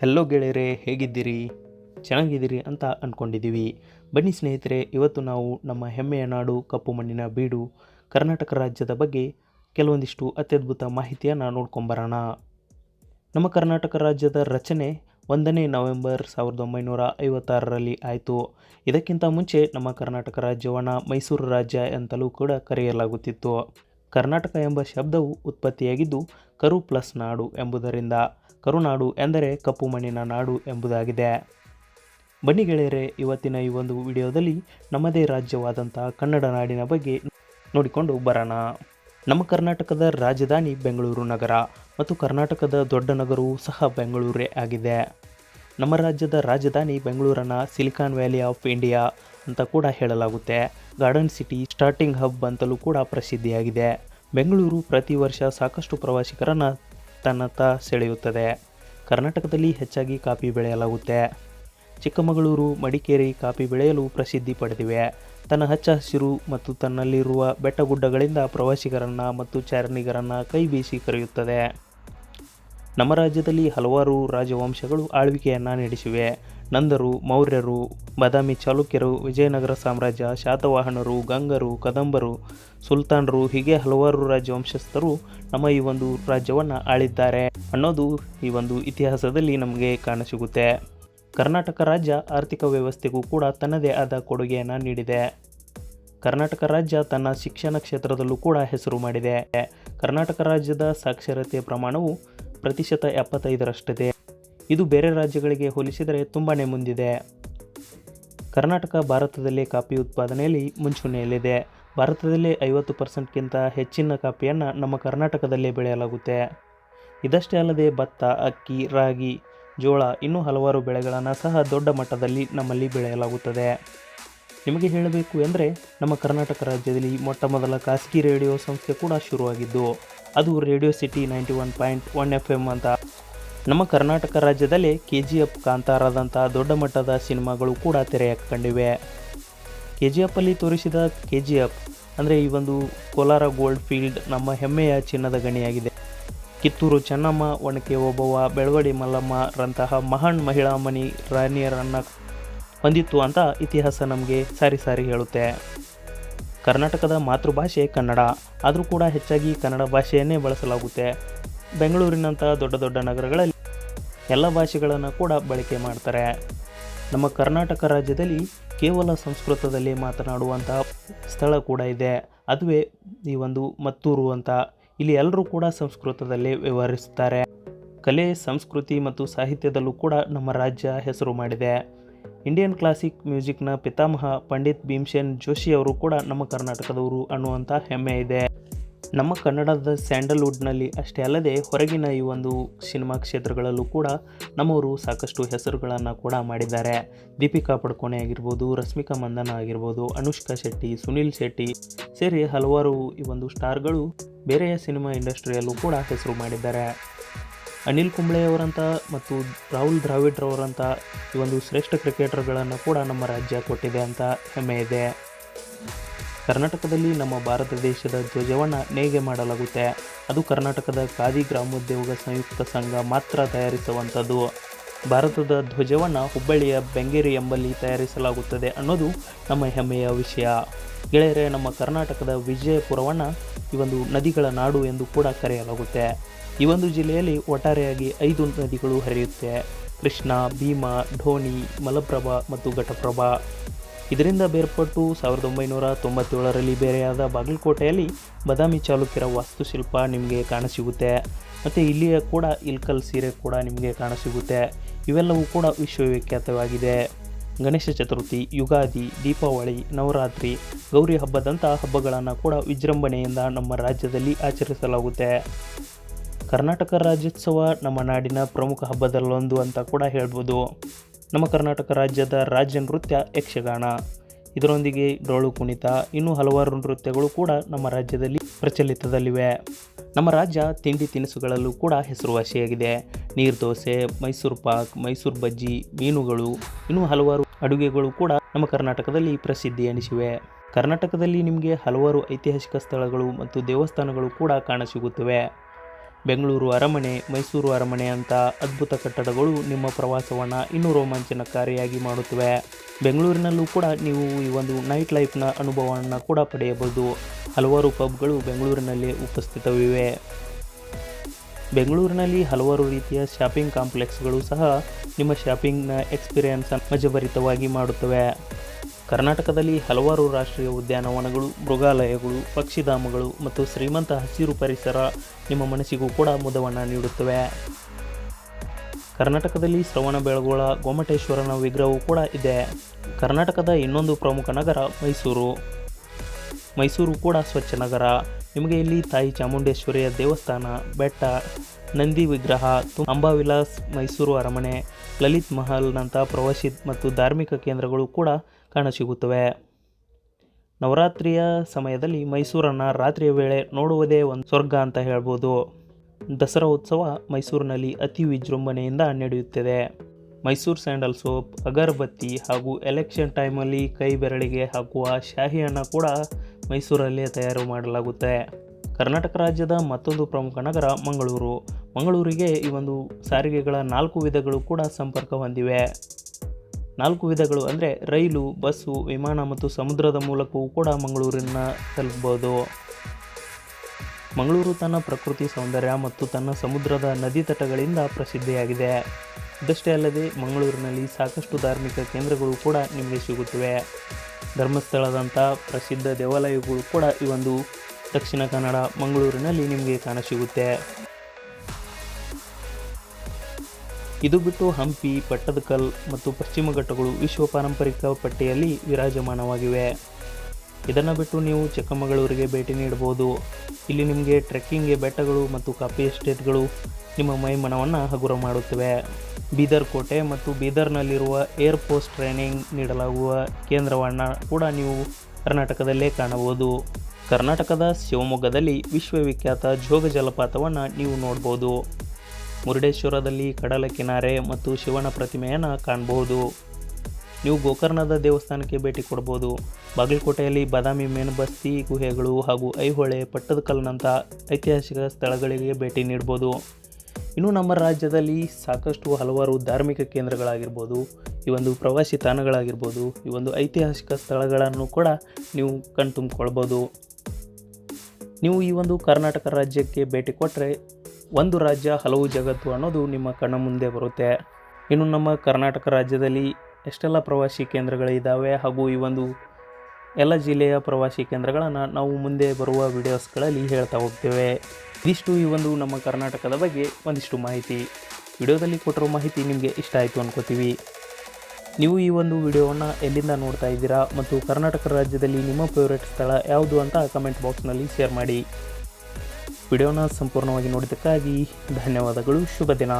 Hello ಗೆಳೆಯರೆ, ಹೇಗಿದ್ದೀರಿ? ಚೆನ್ನಾಗಿದ್ದೀರಿ ಅಂತ ಅಂದ್ಕೊಂಡಿದ್ದೀವಿ ಬನ್ನಿ ಸ್ನೇಹಿತರೆ, ಇವತ್ತು ನಾವು ನಮ್ಮ ಹೆಮ್ಮೆಯ ನಾಡು ಕಪ್ಪು ಮಣ್ಣಿನ ಬೀಡು ಕರ್ನಾಟಕ ರಾಜ್ಯದ ಬಗ್ಗೆ ಕೆಲವೊಂದಿಷ್ಟು ಅತ್ಯದ್ಭುತ ಮಾಹಿತಿಯನ್ನು ನೋಡ್ಕೊಂಬರೋಣ. ನಮ್ಮ ಕರ್ನಾಟಕ ರಾಜ್ಯದ ರಚನೆ ಒಂದನೇ ನವೆಂಬರ್ ಸಾವಿರದ ಒಂಬೈನೂರ ಐವತ್ತಾರರಲ್ಲಿ ಆಯಿತು. ಇದಕ್ಕಿಂತ ಮುಂಚೆ ನಮ್ಮ ಕರ್ನಾಟಕ ರಾಜ್ಯವನ್ನು ಮೈಸೂರು ರಾಜ್ಯ ಅಂತಲೂ ಕೂಡ ಕರೆಯಲಾಗುತ್ತಿತ್ತು. ಕರ್ನಾಟಕ ಎಂಬ ಶಬ್ದವು ಉತ್ಪತ್ತಿಯಾಗಿದ್ದು ಕರು ಪ್ಲಸ್ ನಾಡು ಎಂಬುದರಿಂದ. ಕರುನಾಡು ಎಂದರೆ ಕಪ್ಪು ಮಣ್ಣಿನ ನಾಡು ಎಂಬುದಾಗಿದೆ. ಬನ್ನಿ ಗೆಳೆಯರೆ, ಇವತ್ತಿನ ಈ ಒಂದು ವಿಡಿಯೋದಲ್ಲಿ ನಮ್ಮದೇ ರಾಜ್ಯವಾದಂಥ ಕನ್ನಡ ನಾಡಿನ ಬಗ್ಗೆ ನೋಡಿಕೊಂಡು ಬರೋಣ. ನಮ್ಮ ಕರ್ನಾಟಕದ ರಾಜಧಾನಿ ಬೆಂಗಳೂರು ನಗರ ಮತ್ತು ಕರ್ನಾಟಕದ ದೊಡ್ಡ ನಗರವೂ ಸಹ ಬೆಂಗಳೂರೇ ಆಗಿದೆ. ನಮ್ಮ ರಾಜ್ಯದ ರಾಜಧಾನಿ ಬೆಂಗಳೂರನ್ನು ಸಿಲಿಕಾನ್ ವ್ಯಾಲಿ ಆಫ್ ಇಂಡಿಯಾ ಅಂತ ಕೂಡ ಹೇಳಲಾಗುತ್ತೆ. ಗಾರ್ಡನ್ ಸಿಟಿ ಸ್ಟಾರ್ಟಿಂಗ್ ಹಬ್ ಅಂತಲೂ ಕೂಡ ಪ್ರಸಿದ್ಧಿಯಾಗಿದೆ. ಬೆಂಗಳೂರು ಪ್ರತಿ ವರ್ಷ ಸಾಕಷ್ಟು ಪ್ರವಾಸಿಗರನ್ನು ತನ್ನತ್ತ ಸೆಳೆಯುತ್ತದೆ. ಕರ್ನಾಟಕದಲ್ಲಿ ಹೆಚ್ಚಾಗಿ ಕಾಫಿ ಬೆಳೆಯಲಾಗುತ್ತೆ. ಚಿಕ್ಕಮಗಳೂರು, ಮಡಿಕೇರಿ ಕಾಫಿ ಬೆಳೆಯಲು ಪ್ರಸಿದ್ಧಿ ಪಡೆದಿವೆ. ತನ್ನ ಹಚ್ಚ ಹಸಿರು ಮತ್ತು ತನ್ನಲ್ಲಿರುವ ಬೆಟ್ಟಗುಡ್ಡಗಳಿಂದ ಪ್ರವಾಸಿಗರನ್ನು ಮತ್ತು ಚಾರಣಿಗರನ್ನು ಕೈ ಬೀಸಿ ಕರೆಯುತ್ತದೆ. ನಮ್ಮ ರಾಜ್ಯದಲ್ಲಿ ಹಲವಾರು ರಾಜವಂಶಗಳು ಆಳ್ವಿಕೆಯನ್ನು ನಡೆಸಿವೆ. ನಂದರು, ಮೌರ್ಯರು, ಬಾದಾಮಿ ಚಾಲುಕ್ಯರು, ವಿಜಯನಗರ ಸಾಮ್ರಾಜ್ಯ, ಶಾತವಾಹನರು, ಗಂಗರು, ಕದಂಬರು, ಸುಲ್ತಾನರು, ಹೀಗೆ ಹಲವಾರು ರಾಜವಂಶಸ್ಥರು ನಮ್ಮ ಈ ಒಂದು ರಾಜ್ಯವನ್ನು ಆಳಿದ್ದಾರೆ ಅನ್ನೋದು ಈ ಒಂದು ಇತಿಹಾಸದಲ್ಲಿ ನಮಗೆ ಕಾಣಸಿಗುತ್ತೆ. ಕರ್ನಾಟಕ ರಾಜ್ಯ ಆರ್ಥಿಕ ವ್ಯವಸ್ಥೆಗೂ ಕೂಡ ತನ್ನದೇ ಆದ ಕೊಡುಗೆಯನ್ನು ನೀಡಿದೆ. ಕರ್ನಾಟಕ ರಾಜ್ಯ ತನ್ನ ಶಿಕ್ಷಣ ಕ್ಷೇತ್ರದಲ್ಲೂ ಕೂಡ ಹೆಸರು ಮಾಡಿದೆ. ಕರ್ನಾಟಕ ರಾಜ್ಯದ ಸಾಕ್ಷರತೆ ಪ್ರಮಾಣವು ಪ್ರತಿಶತ ಎಪ್ಪತ್ತೈದರಷ್ಟಿದೆ. ಇದು ಬೇರೆ ರಾಜ್ಯಗಳಿಗೆ ಹೋಲಿಸಿದರೆ ತುಂಬಾ ಮುಂದಿದೆ. ಕರ್ನಾಟಕ ಭಾರತದಲ್ಲಿ ಕಾಫಿ ಉತ್ಪಾದನೆಯಲ್ಲಿ ಮುಂಚೂಣಿಯಲ್ಲಿದೆ. ಭಾರತದಲ್ಲಿ ಐವತ್ತು ಪರ್ಸೆಂಟ್ಗಿಂತ ಹೆಚ್ಚಿನ ಕಾಫಿಯನ್ನು ನಮ್ಮ ಕರ್ನಾಟಕದಲ್ಲೇ ಬೆಳೆಯಲಾಗುತ್ತೆ. ಇದಷ್ಟೇ ಅಲ್ಲದೆ ಭತ್ತ, ಅಕ್ಕಿ, ರಾಗಿ, ಜೋಳ ಇನ್ನೂ ಹಲವಾರು ಬೆಳೆಗಳನ್ನು ಸಹ ದೊಡ್ಡ ಮಟ್ಟದಲ್ಲಿ ನಮ್ಮಲ್ಲಿ ಬೆಳೆಯಲಾಗುತ್ತದೆ. ನಿಮಗೆ ಹೇಳಬೇಕು ಎಂದರೆ ನಮ್ಮ ಕರ್ನಾಟಕ ರಾಜ್ಯದಲ್ಲಿ ಮೊಟ್ಟ ಮೊದಲ ಖಾಸಗಿ ರೇಡಿಯೋ ಸಂಸ್ಥೆ ಕೂಡ ಶುರುವಾಗಿದ್ದು, ಅದು radio city ninety one point one F M ಅಂತ ನಮ್ಮ ಕರ್ನಾಟಕ ರಾಜ್ಯದಲ್ಲಿ ಕೆ ಜಿ ಎಫ್ ಕಾಂತಾರದಂತಹ ದೊಡ್ಡ ಮಟ್ಟದ ಸಿನಿಮಾಗಳು ಕೂಡ ತೆರೆ ಕಂಡಿವೆ ಕೆ ಜಿ ಎಫಲ್ಲಿ ತೋರಿಸಿದ ಕೆ ಜಿ ಎಫ್ ಅಂದರೆ ಈ ಒಂದು ಕೋಲಾರ ಗೋಲ್ಡ್ ಫೀಲ್ಡ್ ನಮ್ಮ ಹೆಮ್ಮೆಯ ಚಿನ್ನದ ಗಣಿಯಾಗಿದೆ. ಕಿತ್ತೂರು ಚೆನ್ನಮ್ಮ ಒಣಕೆ ಓಬವ್ವ, ಬೆಳವಡಿ ಮಲ್ಲಮ್ಮರಂತಹ ಮಹಾನ್ ಮಹಿಳಾ ಮಣಿ ರಾಣಿಯರನ್ನು ಹೊಂದಿತ್ತು ಅಂತ ಇತಿಹಾಸ ನಮಗೆ ಸಾರಿ ಸಾರಿ ಹೇಳುತ್ತೆ. ಕರ್ನಾಟಕದ ಮಾತೃಭಾಷೆ ಕನ್ನಡ. ಆದರೂ ಕೂಡ ಹೆಚ್ಚಾಗಿ ಕನ್ನಡ ಭಾಷೆಯನ್ನೇ ಬಳಸಲಾಗುತ್ತೆ. ಬೆಂಗಳೂರಿನಂತಹ ದೊಡ್ಡ ದೊಡ್ಡ ನಗರಗಳಲ್ಲಿ ಎಲ್ಲ ಭಾಷೆಗಳನ್ನು ಕೂಡ ಬಳಕೆ ಮಾಡ್ತಾರೆ. ನಮ್ಮ ಕರ್ನಾಟಕ ರಾಜ್ಯದಲ್ಲಿ ಕೇವಲ ಸಂಸ್ಕೃತದಲ್ಲಿ ಮಾತನಾಡುವಂತಹ ಸ್ಥಳ ಕೂಡ ಇದೆ. ಅದುವೇ ಈ ಒಂದು ಮತ್ತೂರು ಅಂತ. ಇಲ್ಲಿ ಎಲ್ಲರೂ ಕೂಡ ಸಂಸ್ಕೃತದಲ್ಲಿ ವ್ಯವಹರಿಸುತ್ತಾರೆ ಕಲೆ, ಸಂಸ್ಕೃತಿ ಮತ್ತು ಸಾಹಿತ್ಯದಲ್ಲೂ ಕೂಡ ನಮ್ಮ ರಾಜ್ಯ ಹೆಸರು ಮಾಡಿದೆ. ಇಂಡಿಯನ್ ಕ್ಲಾಸಿಕ್ ಮ್ಯೂಸಿಕ್ನ ಪಿತಾಮಹ ಪಂಡಿತ್ ಭೀಮ್ಸೇನ್ ಜೋಶಿ ಅವರು ಕೂಡ ನಮ್ಮ ಕರ್ನಾಟಕದವರು ಅನ್ನುವಂಥ ಹೆಮ್ಮೆ ಇದೆ. ನಮ್ಮ ಕನ್ನಡದ ಸ್ಯಾಂಡಲ್ವುಡ್ನಲ್ಲಿ ಅಷ್ಟೇ ಅಲ್ಲದೆ ಹೊರಗಿನ ಈ ಒಂದು ಸಿನಿಮಾ ಕ್ಷೇತ್ರಗಳಲ್ಲೂ ಕೂಡ ನಮ್ಮವರು ಸಾಕಷ್ಟು ಹೆಸರುಗಳನ್ನು ಕೂಡ ಮಾಡಿದ್ದಾರೆ. ದೀಪಿಕಾ ಪಡ್ಕೋಣೆ ಆಗಿರ್ಬೋದು, ರಶ್ಮಿಕಾ ಮಂದನ ಆಗಿರ್ಬೋದು, ಅನುಷ್ಕಾ ಶೆಟ್ಟಿ, ಸುನಿಲ್ ಶೆಟ್ಟಿ ಸೇರಿ ಹಲವಾರು ಈ ಒಂದು ಸ್ಟಾರ್ಗಳು ಬೇರೆಯ ಸಿನಿಮಾ ಇಂಡಸ್ಟ್ರಿಯಲ್ಲೂ ಕೂಡ ಹೆಸರು ಮಾಡಿದ್ದಾರೆ. ಅನಿಲ್ ಕುಂಬ್ಳೆಯವರಂಥ ಮತ್ತು ರಾಹುಲ್ ದ್ರಾವಿಡ್ರವರಂಥ ಈ ಒಂದು ಶ್ರೇಷ್ಠ ಕ್ರಿಕೆಟರ್ಗಳನ್ನು ಕೂಡ ನಮ್ಮ ರಾಜ್ಯ ಕೊಟ್ಟಿದೆ ಅಂತ ಹೆಮ್ಮೆ ಇದೆ. ಕರ್ನಾಟಕದಲ್ಲಿ ನಮ್ಮ ಭಾರತ ದೇಶದ ಧ್ವಜವನ್ನು ನೇಯ್ಗೆ ಮಾಡಲಾಗುತ್ತೆ. ಅದು ಕರ್ನಾಟಕದ ಖಾದಿ ಗ್ರಾಮೋದ್ಯೋಗ ಸಂಯುಕ್ತ ಸಂಘ ಮಾತ್ರ ತಯಾರಿಸುವಂಥದ್ದು. ಭಾರತದ ಧ್ವಜವನ್ನು ಹುಬ್ಬಳ್ಳಿಯ ಬೆಂಗೇರಿ ಎಂಬಲ್ಲಿ ತಯಾರಿಸಲಾಗುತ್ತದೆ ಅನ್ನೋದು ನಮ್ಮ ಹೆಮ್ಮೆಯ ವಿಷಯ. ಗೆಳೆಯರೆ, ನಮ್ಮ ಕರ್ನಾಟಕದ ವಿಜಯಪುರವನ್ನು ಈ ಒಂದು ನದಿಗಳ ನಾಡು ಎಂದು ಕೂಡ ಕರೆಯಲಾಗುತ್ತೆ. ಈ ಒಂದು ಜಿಲ್ಲೆಯಲ್ಲಿ ಒಟ್ಟಾರೆಯಾಗಿ ಐದು ನದಿಗಳು ಹರಿಯುತ್ತೆ. ಕೃಷ್ಣ, ಭೀಮಾ ಢೋಣಿ ಮಲಪ್ರಭಾ ಮತ್ತು ಘಟಪ್ರಭಾ. ಇದರಿಂದ ಬೇರ್ಪಟ್ಟು ಸಾವಿರದ ಒಂಬೈನೂರ ತೊಂಬತ್ತೇಳರಲ್ಲಿ ಬೇರೆಯಾದ ಬಾಗಲಕೋಟೆಯಲ್ಲಿ ಬಾದಾಮಿ ಚಾಲುಕ್ಯರ ವಾಸ್ತುಶಿಲ್ಪ ನಿಮಗೆ ಕಾಣಸಿಗುತ್ತೆ. ಮತ್ತು ಇಲ್ಲಿಯ ಕೂಡ ಇಲ್ಕಲ್ ಸೀರೆ ಕೂಡ ನಿಮಗೆ ಕಾಣಸಿಗುತ್ತೆ. ಇವೆಲ್ಲವೂ ಕೂಡ ವಿಶ್ವವಿಖ್ಯಾತವಾಗಿದೆ. ಗಣೇಶ ಚತುರ್ಥಿ, ಯುಗಾದಿ, ದೀಪಾವಳಿ, ನವರಾತ್ರಿ, ಗೌರಿ ಹಬ್ಬದಂಥ ಹಬ್ಬಗಳನ್ನು ಕೂಡ ವಿಜೃಂಭಣೆಯಿಂದ ನಮ್ಮ ರಾಜ್ಯದಲ್ಲಿ ಆಚರಿಸಲಾಗುತ್ತೆ. ಕರ್ನಾಟಕ ರಾಜ್ಯೋತ್ಸವ ನಮ್ಮ ನಾಡಿನ ಪ್ರಮುಖ ಹಬ್ಬದಲ್ಲೊಂದು ಅಂತ ಕೂಡ ಹೇಳ್ಬೋದು. ನಮ್ಮ ಕರ್ನಾಟಕ ರಾಜ್ಯದ ರಾಜ್ಯ ನೃತ್ಯ ಯಕ್ಷಗಾನ. ಇದರೊಂದಿಗೆ ಡೊಳ್ಳು ಕುಣಿತ, ಇನ್ನೂ ಹಲವಾರು ನೃತ್ಯಗಳು ಕೂಡ ನಮ್ಮ ರಾಜ್ಯದಲ್ಲಿ ಪ್ರಚಲಿತದಲ್ಲಿವೆ. ನಮ್ಮ ರಾಜ್ಯ ತಿಂಡಿ ತಿನಿಸುಗಳಲ್ಲೂ ಕೂಡ ಹೆಸರುವಾಸಿಯಾಗಿದೆ. ನೀರು ದೋಸೆ, ಮೈಸೂರು ಪಾಕ್, ಮೈಸೂರು ಬಜ್ಜಿ, ಮೀನುಗಳು, ಇನ್ನೂ ಹಲವಾರು ಅಡುಗೆಗಳು ಕೂಡ ನಮ್ಮ ಕರ್ನಾಟಕದಲ್ಲಿ ಪ್ರಸಿದ್ಧಿ ಎನಿಸಿವೆ. ಕರ್ನಾಟಕದಲ್ಲಿ ನಿಮಗೆ ಹಲವಾರು ಐತಿಹಾಸಿಕ ಸ್ಥಳಗಳು ಮತ್ತು ದೇವಸ್ಥಾನಗಳು ಕೂಡ ಕಾಣಸಿಗುತ್ತವೆ. ಬೆಂಗಳೂರು ಅರಮನೆ, ಮೈಸೂರು ಅರಮನೆ ಅಂತ ಅದ್ಭುತ ಕಟ್ಟಡಗಳು ನಿಮ್ಮ ಪ್ರವಾಸವನ್ನು ಇನ್ನೂ ರೋಮಾಂಚನಕಾರಿಯಾಗಿ ಮಾಡುತ್ತವೆ. ಬೆಂಗಳೂರಿನಲ್ಲೂ ಕೂಡ ನೀವು ಈ ಒಂದು ನೈಟ್ ಲೈಫ್ನ ಅನುಭವವನ್ನು ಕೂಡ ಪಡೆಯಬಹುದು. ಹಲವಾರು ಪಬ್ಗಳು ಬೆಂಗಳೂರಿನಲ್ಲಿ ಉಪಸ್ಥಿತವಿವೆ. ಬೆಂಗಳೂರಿನಲ್ಲಿ ಹಲವಾರು ರೀತಿಯ ಶಾಪಿಂಗ್ ಕಾಂಪ್ಲೆಕ್ಸ್ಗಳು ಸಹ ನಿಮ್ಮ ಶಾಪಿಂಗ್ನ ಎಕ್ಸ್ಪೀರಿಯನ್ಸ್ ಮಜಭರಿತವಾಗಿ ಮಾಡುತ್ತವೆ. ಕರ್ನಾಟಕದಲ್ಲಿ ಹಲವಾರು ರಾಷ್ಟ್ರೀಯ ಉದ್ಯಾನವನಗಳು, ಮೃಗಾಲಯಗಳು, ಪಕ್ಷಿಧಾಮಗಳು ಮತ್ತು ಶ್ರೀಮಂತ ಹಸಿರು ಪರಿಸರ ನಿಮ್ಮ ಮನಸ್ಸಿಗೂ ಕೂಡ ಮುದವನ್ನು ನೀಡುತ್ತವೆ. ಕರ್ನಾಟಕದಲ್ಲಿ ಶ್ರವಣಬೆಳಗೊಳ ಗೊಮ್ಮಟೇಶ್ವರನ ವಿಗ್ರಹವು ಕೂಡ ಇದೆ. ಕರ್ನಾಟಕದ ಇನ್ನೊಂದು ಪ್ರಮುಖ ನಗರ ಮೈಸೂರು. ಮೈಸೂರು ಕೂಡ ಸ್ವಚ್ಛ ನಗರ. ನಿಮಗೆ ಇಲ್ಲಿ ತಾಯಿ ಚಾಮುಂಡೇಶ್ವರಿಯ ದೇವಸ್ಥಾನ, ಬೆಟ್ಟ, ನಂದಿ ವಿಗ್ರಹ ಅಂಬಾವಿಲಾಸ್ ಮೈಸೂರು ಅರಮನೆ, ಲಲಿತ್ ಮಹಲ್ನಂಥ ಪ್ರವಾಸಿ ಮತ್ತು ಧಾರ್ಮಿಕ ಕೇಂದ್ರಗಳು ಕೂಡ ಕಾಣಸಿಗುತ್ತವೆ. ನವರಾತ್ರಿಯ ಸಮಯದಲ್ಲಿ ಮೈಸೂರನ್ನು ರಾತ್ರಿಯ ವೇಳೆ ನೋಡುವುದೇ ಒಂದು ಸ್ವರ್ಗ ಅಂತ ಹೇಳ್ಬೋದು. ದಸರಾ ಉತ್ಸವ ಮೈಸೂರಿನಲ್ಲಿ ಅತಿ ವಿಜೃಂಭಣೆಯಿಂದ ನಡೆಯುತ್ತದೆ. ಮೈಸೂರು ಸ್ಯಾಂಡಲ್ ಸೋಪ್, ಅಗರಬತ್ತಿ ಹಾಗೂ ಎಲೆಕ್ಷನ್ ಟೈಮಲ್ಲಿ ಕೈ ಬೆರಳಿಗೆ ಹಾಕುವ ಶಾಹಿಯನ್ನು ಕೂಡ ಮೈಸೂರಲ್ಲೇ ತಯಾರು ಮಾಡಲಾಗುತ್ತೆ. ಕರ್ನಾಟಕ ರಾಜ್ಯದ ಮತ್ತೊಂದು ಪ್ರಮುಖ ನಗರ ಮಂಗಳೂರು. ಮಂಗಳೂರಿಗೆ ಈ ಒಂದು ಸಾರಿಗೆಗಳ ನಾಲ್ಕು ವಿಧಗಳು ಕೂಡ ಸಂಪರ್ಕ ಹೊಂದಿವೆ. ನಾಲ್ಕು ವಿಧಗಳು ಅಂದರೆ ರೈಲು, ಬಸ್ಸು, ವಿಮಾನ ಮತ್ತು ಸಮುದ್ರದ ಮೂಲಕವೂ ಕೂಡ ಮಂಗಳೂರಿನ ತಲುಪಬಹುದು. ಮಂಗಳೂರು ತನ್ನ ಪ್ರಕೃತಿ ಸೌಂದರ್ಯ ಮತ್ತು ತನ್ನ ಸಮುದ್ರದ ನದಿ ತಟಗಳಿಂದ ಪ್ರಸಿದ್ಧಿಯಾಗಿದೆ. ಇದಷ್ಟೇ ಅಲ್ಲದೆ ಮಂಗಳೂರಿನಲ್ಲಿ ಸಾಕಷ್ಟು ಧಾರ್ಮಿಕ ಕೇಂದ್ರಗಳು ಕೂಡ ನಿಮಗೆ ಸಿಗುತ್ತವೆ. ಧರ್ಮಸ್ಥಳದಂಥ ಪ್ರಸಿದ್ಧ ದೇವಾಲಯಗಳು ಕೂಡ ಈ ಒಂದು ದಕ್ಷಿಣ ಕನ್ನಡ ಮಂಗಳೂರಿನಲ್ಲಿ ನಿಮಗೆ ಕಾಣಸಿಗುತ್ತೆ. ಇದು ಬಿಟ್ಟು ಹಂಪಿ, ಪಟ್ಟದಕಲ್ ಮತ್ತು ಪಶ್ಚಿಮ ಘಟ್ಟಗಳು ವಿಶ್ವ ಪಾರಂಪರಿಕ ಪಟ್ಟಿಯಲ್ಲಿ ವಿರಾಜಮಾನವಾಗಿವೆ. ಇದನ್ನು ಬಿಟ್ಟು ನೀವು ಚಿಕ್ಕಮಗಳೂರಿಗೆ ಭೇಟಿ ನೀಡಬಹುದು ಇಲ್ಲಿ ನಿಮಗೆ ಟ್ರೆಕ್ಕಿಂಗ್ಗೆ ಬೆಟ್ಟಗಳು ಮತ್ತು ಕಾಫಿ ಎಸ್ಟೇಟ್ಗಳು ನಿಮ್ಮ ಮೈಮನವನ್ನು ಹಗುರ ಮಾಡುತ್ತವೆ. ಬೀದರ್ ಕೋಟೆ ಮತ್ತು ಬೀದರ್ನಲ್ಲಿರುವ ಏರ್ ಫೋರ್ಸ್ ಟ್ರೈನಿಂಗ್ ನೀಡಲಾಗುವ ಕೇಂದ್ರವನ್ನು ಕೂಡ ನೀವು ಕರ್ನಾಟಕದಲ್ಲೇ ಕಾಣಬಹುದು. ಕರ್ನಾಟಕದ ಶಿವಮೊಗ್ಗದಲ್ಲಿ ವಿಶ್ವವಿಖ್ಯಾತ ಜೋಗ ಜಲಪಾತವನ್ನು ನೀವು ನೋಡ್ಬೋದು. ಮುರುಡೇಶ್ವರದಲ್ಲಿ ಕಡಲ ಕಿನಾರೆ ಮತ್ತು ಶಿವನ ಪ್ರತಿಮೆಯನ್ನು ಕಾಣಬಹುದು. ನೀವು ಗೋಕರ್ಣದ ದೇವಸ್ಥಾನಕ್ಕೆ ಭೇಟಿ ಕೊಡ್ಬೋದು. ಬಾಗಲಕೋಟೆಯಲ್ಲಿ ಬಾದಾಮಿ ಮೇಣಬಸ್ತಿ, ಗುಹೆಗಳು ಹಾಗೂ ಐಹೊಳೆ ಪಟ್ಟದಕಲ್ನಂಥ ಐತಿಹಾಸಿಕ ಸ್ಥಳಗಳಿಗೆ ಭೇಟಿ ನೀಡ್ಬೋದು. ಇನ್ನು ನಮ್ಮ ರಾಜ್ಯದಲ್ಲಿ ಸಾಕಷ್ಟು ಹಲವಾರು ಧಾರ್ಮಿಕ ಕೇಂದ್ರಗಳಾಗಿರ್ಬೋದು. ಈ ಒಂದು ಪ್ರವಾಸಿ ತಾಣಗಳಾಗಿರ್ಬೋದು. ಈ ಒಂದು ಐತಿಹಾಸಿಕ ಸ್ಥಳಗಳನ್ನು ಕೂಡ ನೀವು ಕಣ್ತುಂಬಿಕೊಳ್ಬೋದು. ನೀವು ಈ ಒಂದು ಕರ್ನಾಟಕ ರಾಜ್ಯಕ್ಕೆ ಭೇಟಿ ಕೊಟ್ಟರೆ ಒಂದು ರಾಜ್ಯ ಹಲವು ಜಗತ್ತು ಅನ್ನೋದು ನಿಮ್ಮ ಕಣ್ಣ ಮುಂದೆ ಬರುತ್ತೆ. ಇನ್ನು ನಮ್ಮ ಕರ್ನಾಟಕ ರಾಜ್ಯದಲ್ಲಿ ಎಷ್ಟೆಲ್ಲ ಪ್ರವಾಸಿ ಕೇಂದ್ರಗಳಿದ್ದಾವೆ ಹಾಗೂ ಈ ಒಂದು ಎಲ್ಲ ಜಿಲ್ಲೆಯ ಪ್ರವಾಸಿ ಕೇಂದ್ರಗಳನ್ನು ನಾವು ಮುಂದೆ ಬರುವ ವಿಡಿಯೋಸ್ಗಳಲ್ಲಿ ಹೇಳ್ತಾ ಹೋಗ್ತೇವೆ. ಇದಿಷ್ಟು ಈ ಒಂದು ನಮ್ಮ ಕರ್ನಾಟಕದ ಬಗ್ಗೆ ಒಂದಿಷ್ಟು ಮಾಹಿತಿ. ವಿಡಿಯೋದಲ್ಲಿ ಕೊಟ್ಟಿರೋ ಮಾಹಿತಿ ನಿಮಗೆ ಇಷ್ಟ ಆಯಿತು ಅನ್ಕೋತೀವಿ. ನೀವು ಈ ಒಂದು ವಿಡಿಯೋವನ್ನು ಎಲ್ಲಿಂದ ನೋಡ್ತಾ ಇದ್ದೀರಾ ಮತ್ತು ಕರ್ನಾಟಕ ರಾಜ್ಯದಲ್ಲಿ ನಿಮ್ಮ ಫೇವ್ರೆಟ್ ಸ್ಥಳ ಯಾವುದು ಅಂತ ಕಮೆಂಟ್ ಬಾಕ್ಸ್ನಲ್ಲಿ ಶೇರ್ ಮಾಡಿ. ವಿಡಿಯೋನ ಸಂಪೂರ್ಣವಾಗಿ ನೋಡಿದ್ದಕ್ಕಾಗಿ ಧನ್ಯವಾದಗಳು. ಶುಭ ದಿನ.